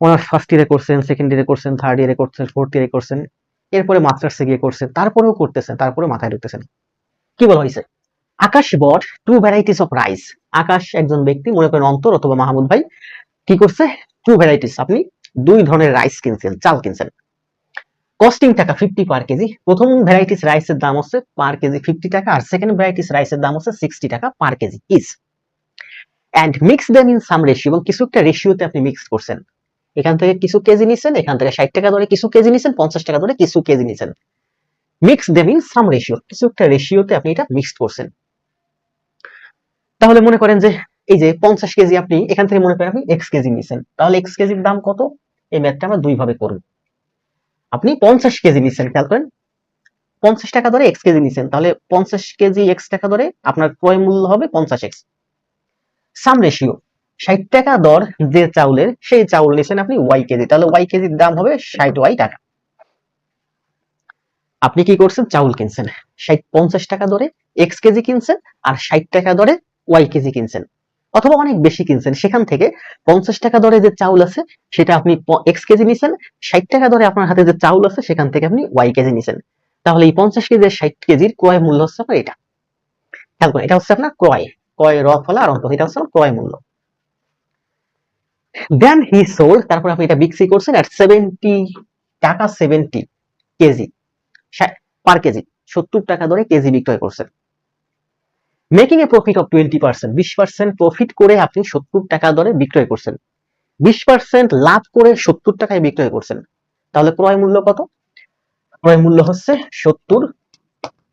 Honours first ইয়ারে করছেন second ইয়ারে করছেন থার্ড ইয়ারে করছেন ফোর্থ ইয়ারে করছেন, এরপরে মাস্টার্সে গিয়ে করছেন, তারপরেও করতেছেন, তারপরে মাথায় ঢুকতেছেন। কি বলা হয়েছে? Akash bought two varieties of rice Akash একজন ব্যক্তি, মনে করেন অন্তর অথবা মাহমুদ ভাই, কি করছে? টু ভ্যারাইটিস আপনি দুই ধরনের রাইস কিনছেন, চাল কিনছেন। কস্টিং টাকা ফিফটি পার কেজি। প্রথম ভ্যারাইটিস রাইসের দাম হচ্ছে পার কেজি ফিফটি টাকা, আর সেকেন্ড ভ্যারাইটিস রাইসের দাম হচ্ছে সিক্সটি টাকা per kg is and mix them in some ratio এবং কিছু একটা রেশিওতে আপনি মিক্স করছেন। এখান থেকে কিছু কেজি নিছেন, এখান থেকে ষাট টাকা ধরে কিছু কেজি নিছেন, পঞ্চাশ টাকা ধরে কিছু কেজি নিছেন। Mix them in some ratio কিছু একটা রেশিওতে আপনি এটা মিক্সড করছেন। তাহলে মনে করেন যে এই যে পঞ্চাশ কেজি আপনি, এখান থেকে মনে করেন আপনি এক্স কেজি নিছেন। তাহলে এক্স কেজির দাম কত? এই ম্যাথটা আমরা দুই ভাবে করব। আপনি পঞ্চাশ কেজি নিছেন, খেয়াল করেন। পঞ্চাশ টাকা ধরে এক্স কেজি নিছেন, তাহলে পঞ্চাশ কেজি এক্স টাকা ধরে আপনার ক্রয় মূল্য হবে পঞ্চাশ এক্স সাম রেশিও ষাট টাকা দর যে চাউলের, সেই চাউল নিছেন আপনি ওয়াই কেজি। তাহলে ওয়াই কেজির দাম হবে ষাট ওয়াই টাকা। আপনি কি করছেন? চাউল কিনছেন। ষাট পঞ্চাশ টাকা দরে এক্স কেজি কিনছেন আর ষাট টাকা দরে ওয়াই কেজি কিনছেন। অথবা অনেক বেশি কিনছেন। সেখান থেকে পঞ্চাশ টাকা দরে যে চাউল আছে, সেটা আপনি এক্স কেজি নিছেন। ষাট টাকা দরে আপনার হাতে যে চাউল আছে, সেখান থেকে আপনি ওয়াই কেজি নিছেন। তাহলে এই পঞ্চাশ কেজি ষাট কেজির ক্রয় মূল্য হচ্ছে আপনার এটা। খেয়াল করেন, এটা হচ্ছে আপনার ক্রয়। ক্রয় র ফলা আর অন্ত এটা হচ্ছে ক্রয় মূল্য। দেন হি সোল্ড তারপর আপনি এটা বিক্রি করছেন at সেভেন্টি টাকা সেভেন্টি কেজি পার কেজি, সত্তর টাকা ধরে কেজি বিক্রয় করছেন। Making a profit of twenty percent বিশ পার্সেন্ট প্রফিট করে আপনি সত্তর টাকা দরে বিক্রয় করছেন। বিশ পার্সেন্ট লাভ করে সত্তর টাকায় বিক্রয় করছেন। তাহলে ক্রয় মূল্য কত? ক্রয় মূল্য হচ্ছে সত্তর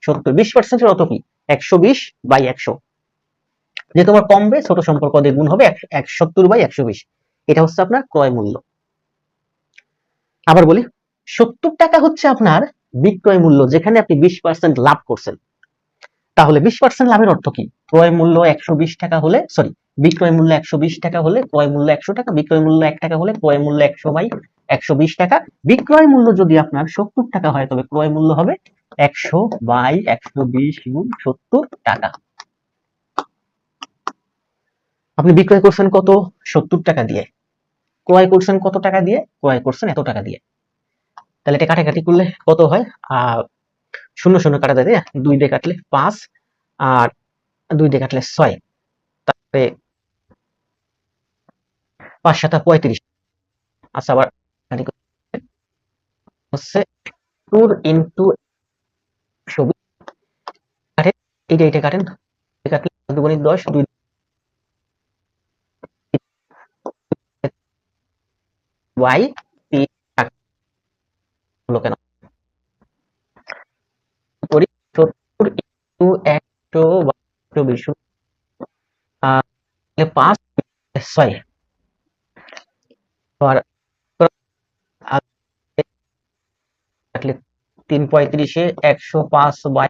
সত্তর, বিশ পার্সেন্টের অত কি? একশো বিশ বাই একশো। যে তোমার কমবে, ছোট সম্পর্ক দিয়ে গুণ হবে, এক সত্তর বাই একশো বিশ। এটা হচ্ছে আপনার ক্রয় মূল্য। আবার বলি, সত্তর টাকা হচ্ছে আপনার বিক্রয় মূল্য, যেখানে আপনি বিশ পার্সেন্ট লাভ করছেন। তাহলে বিশ পার্সেন্ট লাভের অর্থ কি? ক্রয় মূল্য একশো বিশ টাকা হলে সরি বিক্রয় মূল্য একশো বিশ টাকা হলে ক্রয় মূল্য একশো টাকা, বিক্রয় মূল্য এক টাকা হলে ক্রয় মূল্য একশো বাই একশো বিশ টাকা। বিক্রয় মূল্য যদি আপনার সত্তর টাকা হয়, তবে ক্রয় মূল্য হবে একশো বাই একশো বিশ গুণ সত্তর টাকা। আপনি বিক্রয় করছেন কত? সত্তর টাকা দিয়ে। ক্রয় করছেন কত টাকা দিয়ে? ক্রয় করছেন এত টাকা দিয়ে। তাহলে এটা কাটাকাটি করলে কত হয়? আহ, শূন্য শূন্য কাটা যায় দুই দিয়ে কাটলে পাঁচ আর দুই দিয়ে কাটলে ছয়। তারপরে পাঁচ সাতা পঁয়ত্রিশ। আচ্ছা আবার হচ্ছে টুর ইন্টু কাটেন এইটা এইটা কাটেন কাটলে দশ, দুই ওয়াই হলো কেন? করি তিন পঁয়ত্রিশে একশো পাঁচ বাই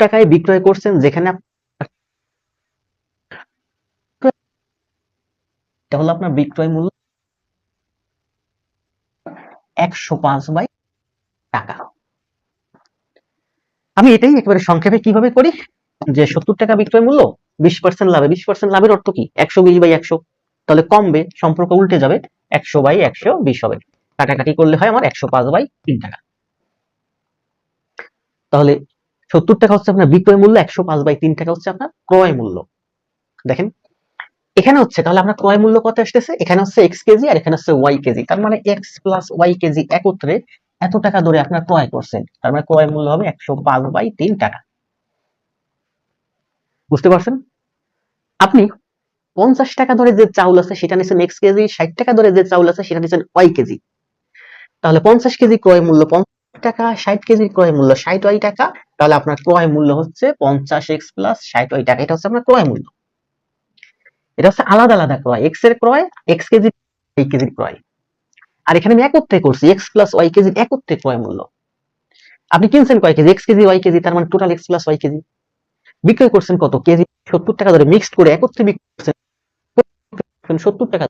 টাকায় বিক্রয় করছেন যেখানে এটা হলো আপনার বিক্রয় মূল্য একশো পাঁচ বাই টাকা। আমি এটাই একেবারে সংক্ষেপে কীভাবে করি? যে সত্তর টাকা বিক্রয় মূল্য, বিশ পার্সেন্ট লাভে। বিশ পার্সেন্ট লাভের অর্থ কি? একশো বিশ বাই একশো। তাহলে কমবে, সম্পর্ক উল্টে যাবে, একশো বাই একশো বিশ হবে। কাটাকাটি করলে হয় আমার একশো পাঁচ বাই তিন টাকা। তাহলে সত্তর টাকা হচ্ছে আপনার বিক্রয় মূল্য, একশো পাঁচ বাই তিন টাকা হচ্ছে আপনার ক্রয় মূল্য। দেখেন এখানে হচ্ছে, তাহলে আপনার ক্রয় মূল্য কত আসতেছে? এখানে হচ্ছে এক্স কেজি আর এখানে হচ্ছে ওয়াই কেজি। তার মানে এক্স প্লাস ওয়াই কেজি একত্রে এত টাকা ধরে আপনার ক্রয় করছেন। তার মানে ক্রয় মূল্য হবে একশো পাঁচ বাই তিন টাকা। বুঝতে পারছেন? আপনি পঞ্চাশ টাকা ধরে যে চাউল আছে, সেটা নিচ্ছেন এক্স কেজি, ষাট টাকা ধরে যে চাউল আছে, সেটা নিচ্ছেন ওয়াই কেজি। তাহলে পঞ্চাশ কেজি ক্রয় মূল্য পঞ্চাশ টাকা, ষাট কেজির ক্রয় মূল্য ষাট ওয়াই টাকা। তাহলে আপনার ক্রয় মূল্য হচ্ছে পঞ্চাশ এক্স প্লাস ষাট ওয়াই টাকা। এটা হচ্ছে আপনার ক্রয় মূল্য। এটা হচ্ছে আলাদা আলাদা ক্রয় এক্সের ক্রয় এক্স কেজি এই কেজির ক্রয়। আর এখানে আমি একত্রে করছি এক্স প্লাস ওয়াই কেজির একত্রে ক্রয় মূল্য। আপনি কিনছেন কয় KG? X kg Y kg, তার মানে total X plus Y kg. বিক্রয় করছেন কত? কেজি সত্তর টাকা ধরে মিক্সড করে একত্রে বিক্রি করছেন সত্তর টাকা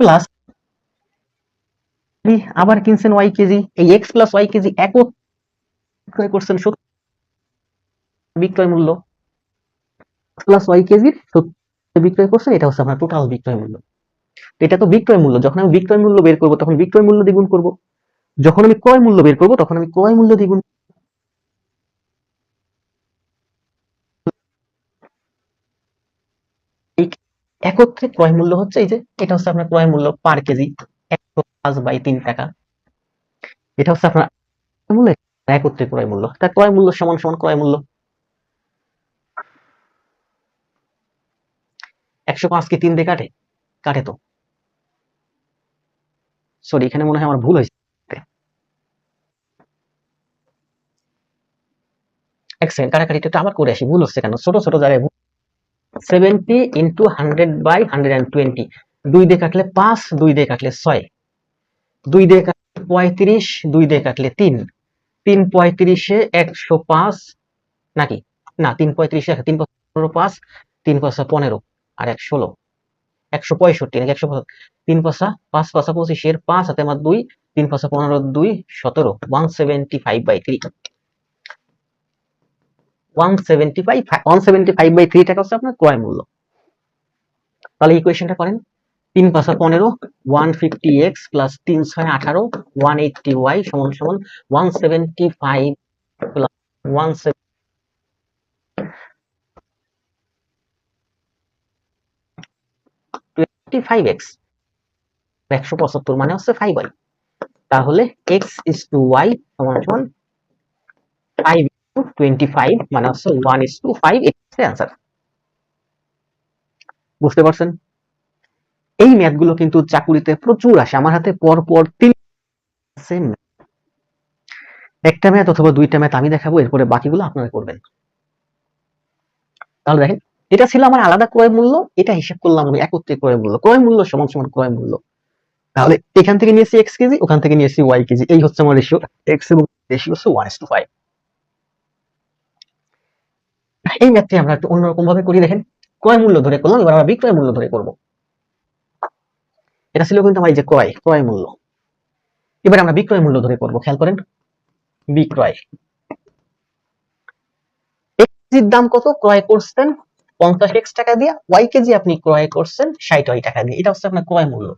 প্লাস আবার কিনছেন ওয়াই কেজি, এই এক্স প্লাস ওয়াই কেজি একত্রে বিক্রয় করছেন বিক্রয় মূল্য। প্লাস ওয়াই কেজির বিক্রয় করছেন এটা হচ্ছে আপনার টোটাল বিক্রয় মূল্য। এটা তো বিক্রয় মূল্য, যখন আমি বিক্রয় মূল্য বের করব, তখন বিক্রয় মূল্য দ্বিগুণ করব। যখন আমি ক্রয় মূল্য বের করব, তখন আমি ক্রয় মূল্য দ্বিগুণ একত্রে ক্রয় মূল্য হচ্ছে এই যে, এটা হচ্ছে আপনার ক্রয় মূল্য পার কেজি একশো পাঁচ বাই তিন টাকা। এটা হচ্ছে আপনার একত্রে ক্রয় মূল্য। তা ক্রয় মূল্য সমান সমান ক্রয় মূল্য। একশো পাঁচ কি তিন দিয়ে কাটে? কাটে তো। সরি এখানে মনে হয় আমার ভুল হয়েছে। এক সেকেন্ড আবার করে আসি। ভুল হচ্ছে কেন? ছোট ছোট জায়গায় seventy into hundred by hundred and twenty দুই দিয়ে কাটলে পাঁচ, দুই দিয়ে কাটলে ছয়। দুই দিয়ে কাটলে পঁয়ত্রিশ, দুই দিয়ে কাটলে তিন। তিন পঁয়ত্রিশে একশো পাঁচ, নাকি? না, তিন পঁয়ত্রিশে তিন পনেরো, পাঁচ। তিন পাঁচা পনেরো। আর এক ষোলো। একশো পঁয়ষট্টি, নাকি একশো তিন পাঁচা, পাঁচ পাঁচা পঁচিশের, পাঁচ হাতে আমার দুই, তিন পাঁচা পনেরো, দুই সতেরো। One seventy five by three one seventy five one seventy five by three টাকা হচ্ছে আপনার ক্রয় মূল্য। তাহলে ইকুয়েশনটা করেন। তিন পাঁচা পনেরো ওয়ান ফিফটি এক্স প্লাস তিন ছয় আঠারো ওয়ান এইটটি ওয়াই সমান সমান one seventy five plus one twenty five X একশো পঁচাত্তর মানে হচ্ছে ফাইভ ওয়াই তাহলে এক্স ইস টু ওয়াই সমান সমান ফাইভ টু টোয়েন্টি ফাইভ মানে হচ্ছে ওয়ান ইস টু ফাইভ এটা অ্যান্সার বুঝতে পারছেন? এই ম্যাথগুলো কিন্তু চাকুরিতে প্রচুর আসে। আমার হাতে পর পর তিন একটা ম্যাথ অথবা দুইটা ম্যাথ আমি দেখাবো, এরপরে বাকিগুলো আপনারা করবেন। তাহলে দেখেন এটা ছিল আমার আলাদা ক্রয় মূল্য, এটা হিসাব করলাম আমি একত্রে ক্রয় মূল্য। ক্রয় মূল্য সমান সমান ক্রয় মূল্য। তাহলে এখান থেকে নিয়েছি এক্স কেজি, ওখান থেকে নিয়েছি ওয়াই কেজি। এই হচ্ছে আমার রেশিও এক্স এবং রেশিও হচ্ছে ওয়ান টু ফাইভ এই ম্যাথটি আমরা একটু অন্যরকম ভাবে করি, দেখেন। ক্রয় মূল্য ধরে করলাম, এবার আমরা বিক্রয় মূল্য ধরে করব। এটা ছিল কিন্তু আমার এই যে ক্রয় ক্রয় মূল্য। এবার আমরা বিক্রয় মূল্য ধরে করব, খেয়াল করেন। বিক্রয় কেজির দাম কত? ক্রয় করছেন পঞ্চাশ এক্স টাকা দিয়ে ওয়াই কেজি আপনি ক্রয় করছেন ষাট ওয়াই টাকা দিয়ে। এটা হচ্ছে আপনার ক্রয় মূল্য।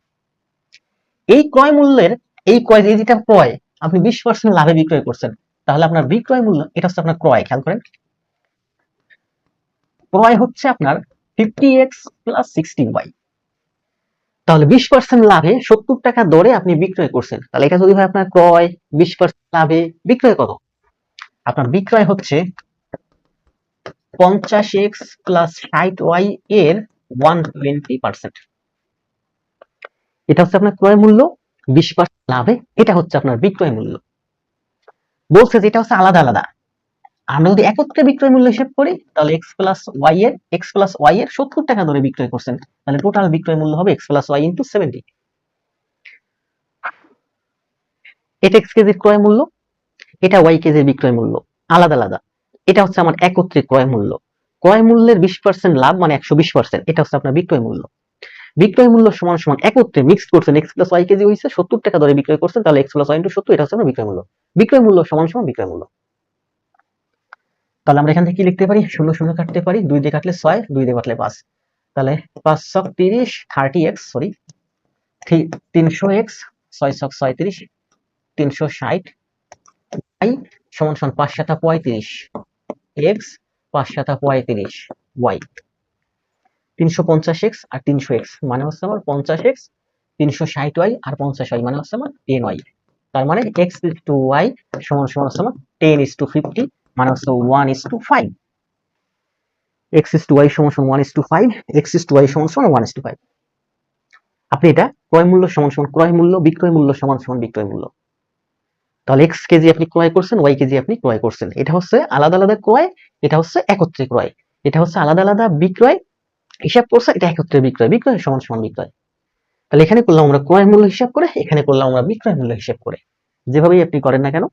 এই ক্রয় মূল্যের এই ক্রয় যেটা ক্রয়, আপনি বিশ পার্সেন্ট লাভে বিক্রয় করছেন, তাহলে আপনার বিক্রয় মূল্য, এটা হচ্ছে আপনার ক্রয়, খেয়াল করেন। ক্রয় হচ্ছে আপনার fifty X plus sixty Y তাহলে বিশ পার্সেন্ট লাভে সত্তর টাকা দরে আপনি বিক্রয় করছেন। তাহলে এটা যদি হয় আপনার ক্রয়, বিশ পার্সেন্ট লাভে বিক্রয় কত? আপনার বিক্রয় হচ্ছে পঞ্চাশ এক্স প্লাস ষাট ওয়াই এর ওয়ান টোয়েন্টি পার্সেন্ট এটা হচ্ছে আপনার ক্রয় মূল্য, বিশ পার্সেন্ট লাভে, এটা হচ্ছে আপনার বিক্রয় মূল্য। বলছে যে এটা হচ্ছে আলাদা আলাদা। আমরা যদি একত্রে বিক্রয় মূল্য হিসেব করি, তাহলে এক্স প্লাস ওয়াই এর এক্স প্লাস ওয়াই এর সত্তর টাকা ধরে বিক্রয় করছেন, তাহলে টোটাল বিক্রয় মূল্য হবে X plus Y into seventy এটা এক্স কেজির ক্রয় মূল্য, এটা ওয়াই কেজির বিক্রয় মূল্য, আলাদা আলাদা। এটা হচ্ছে আমার একত্রে ক্রয় মূল্য। ক্রয় মূল্যের বিশ পার্সেন্ট লাভ মানে একশো বিশ পার্সেন্ট এটা হচ্ছে আপনার বিক্রয় মূল্য। বিক্রয় মূল্য সমান সমান একত্রে মিক্স করছেন এক্স প্লাস ওয়াই কেজি হয়েছে সত্তর টাকা ধরে বিক্রয় করছেন, তাহলে এক্স প্লাস ওয়াই ইন্টু সত্তর, এটা হচ্ছে বিক্রয় মূল্য। বিক্রয় মূল্য সমান সমান বিক্রয় মূল্য। তাহলে আমরা এখান থেকে কি লিখতে পারি? শূন্য শূন্য কাটতে পারি, দুই দিয়ে কাটলে ছয়, দুই দিয়ে কাটলে পাঁচ। তাহলে পাঁচ ছক তিরিশ থার্টি এক্স সরি তিনশো এক্স ছয় ছক ছয়ত্রিশ, তিনশো ষাট সমান সমান পাঁচ সাতা পঁয়ত্রিশ। এক্স পাঁচ সাতা পঁয়ত্রিশ ওয়াই তিনশো পঞ্চাশ এক্স আর তিনশো এক্স মানে হচ্ছে আমার পঞ্চাশ এক্স তিনশো ষাট ওয়াই আর পঞ্চাশ ওয়াই মানে হচ্ছে আমার টেন ওয়াই তার মানে এক্স ইস টু ওয়াই সমান সমান হচ্ছে আমার টেন ইস টু ফিফটি মানে হচ্ছে one is to five X is to Y সমান সমান one is to five X is to Y সমান সমান ওয়ান ইস টু ফাইভ আপনি এটা ক্রয় মূল্য সমান সমান, ক্রয় মূল্য, বিক্রয় মূল্য সমান সমান বিক্রয় মূল্য। তাহলে এক্স কেজি আপনি ক্রয় করছেন ওয়াই কেজি আপনি ক্রয় করছেন। এটা হচ্ছে আলাদা আলাদা ক্রয়, এটা হচ্ছে একত্রে ক্রয়। এটা হচ্ছে আলাদা আলাদা বিক্রয়, হিসাব করছে এটা একত্রে বিক্রয় বিক্রয় সমান সমান বিক্রয়। তাহলে এখানে করলাম আমরা ক্রয় মূল্য হিসাব করে, এখানে করলাম আমরা বিক্রয় মূল্য হিসাব করে। যেভাবেই আপনি করেন না কেন,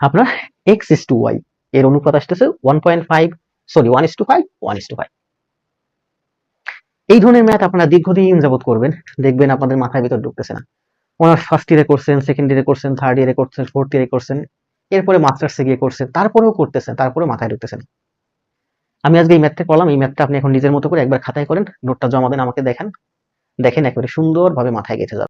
আপনার এক্স ইস টু ওয়াই এর অনুপাত আসতেছে one point five sorry one is to five one is to five এই ধরনের ম্যাথ আপনারা দীর্ঘদিন যাবত করবেন, দেখবেন আপনাদের মাথায় ভিতর ঢুকতেছে না। অনার্স ফার্স্ট ইয়ারে করছেন সেকেন্ড ইয়ারে করছেন থার্ড ইয়ারে করছেন ফোর্থ ইয়ারে করছেন, এরপরে মাস্টার্সে গিয়ে করছেন, তারপরেও করতেছেন, তারপরে মাথায় ঢুকতেছেন। আমি আজকে এই ম্যাথটা করলাম এই ম্যাথটা আপনি এখন নিজের মতো করে একবার খাতায় করেন নোটটা জমা দেন, আমাকে দেখেন দেখেন একেবারে সুন্দরভাবে মাথায় গেছে যাবে।